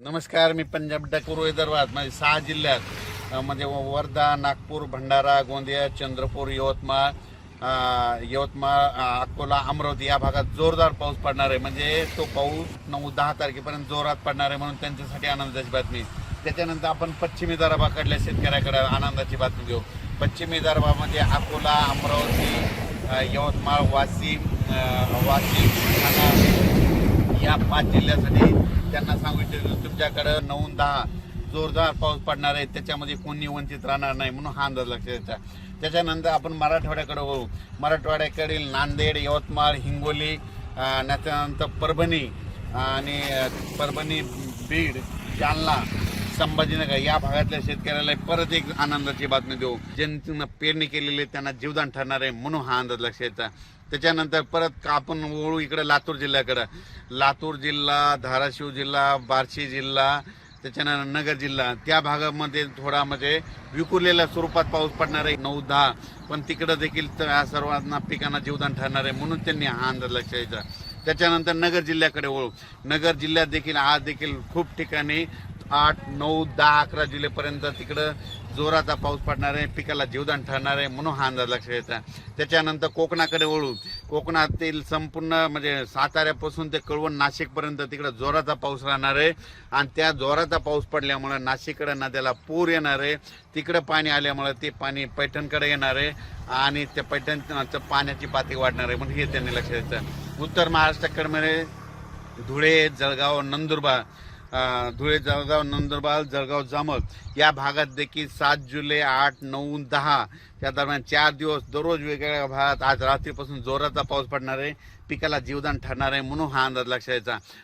नमस्कार मी पंजाब पूर्व विदर्भात म्हणजे सहा जिल्ह्यात म्हणजे वर्धा नागपूर भंडारा गोंदिया चंद्रपूर यवतमाळ यवतमाळ अकोला अमरावती या भागात जोरदार पाऊस पडणार आहे. म्हणजे तो पाऊस नऊ दहा तारखेपर्यंत जोरात पडणार आहे म्हणून त्यांच्यासाठी आनंदाची बातमी. त्याच्यानंतर आपण पश्चिमी दरबाकडल्या शेतकऱ्याकडे आनंदाची बातमी घेऊ. पश्चिमी दरबामध्ये म्हणजे अकोला अमरावती यवतमाळ वाशिम वाशिम या पाच जिल्ह्यासाठी त्यांना सांगू तुमच्याकडं नऊ दहा जोरदार पाऊस पडणार आहे. त्याच्यामध्ये कोणी वंचित राहणार नाही म्हणून हा अंदाज लक्षात द्यायचा त्याच्यानंतर आपण मराठवाड्याकडे वळू मराठवाड्याकडील नांदेड यवतमाळ हिंगोली त्याच्यानंतर परभणी आणि परभणी बीड जालना संभाजीनगर या भागातल्या शेतकऱ्याला परत एक आनंदाची बातमी देऊ. ज्यांनी पेरणी केलेली आहे त्यांना जीवदान ठरणार आहे म्हणून हा अंदाज लक्षात येतात त्याच्यानंतर परत आपण वळू इकडे लातूर जिल्ह्याकडं. लातूर जिल्हा धाराशिव जिल्हा बार्शी जिल्हा त्याच्यानंतर नगर जिल्हा. त्या भागामध्ये थोडा म्हणजे विखुरलेल्या स्वरूपात पाऊस पडणार आहे नऊ दहा. पण तिकडं देखील त्या या सर्वांना पिकांना जीवदान ठरणार आहे म्हणून त्यांनी हा अंदाज लक्ष द्यायचा. त्याच्यानंतर नगर जिल्ह्याकडे वळू. नगर जिल्ह्यात देखील आज देखील खूप ठिकाणी आठ नऊ दहा अकरा जुलैपर्यंत तिकडं जोराचा पाऊस पडणार आहे पिकाला जीवदान ठरणार आहे म्हणून हा अंदाज लक्षात येता त्याच्यानंतर कोकणाकडे वळू. कोकणातील संपूर्ण म्हणजे साताऱ्यापासून ते कळवण नाशिकपर्यंत तिकडं जोराचा पाऊस राहणार आहे. आणि त्या जोराचा पाऊस पडल्यामुळे नाशिककडे नद्याला पूर येणार आहे. तिकडं पाणी आल्यामुळे ते पाणी पैठणकडे येणार आहे. आणि त्या पैठणचं पाण्याची पातळी वाढणार आहे म्हणून हे त्यांनी लक्षात येतं. उत्तर महाराष्ट्राकडे म्हणजे धुळे जळगाव नंदुरबार धुळे जळगाव नंदुरबार जळगाव जामल या भागात देखील सात जुलै आठ नऊ दहा या दरम्यान चार दिवस दररोज वेगवेगळ्या भागात आज रात्रीपासून जोराचा पाऊस पडणार आहे. पिकाला जीवदान ठरणार आहे म्हणून हा अंदाज लक्षात यायचा.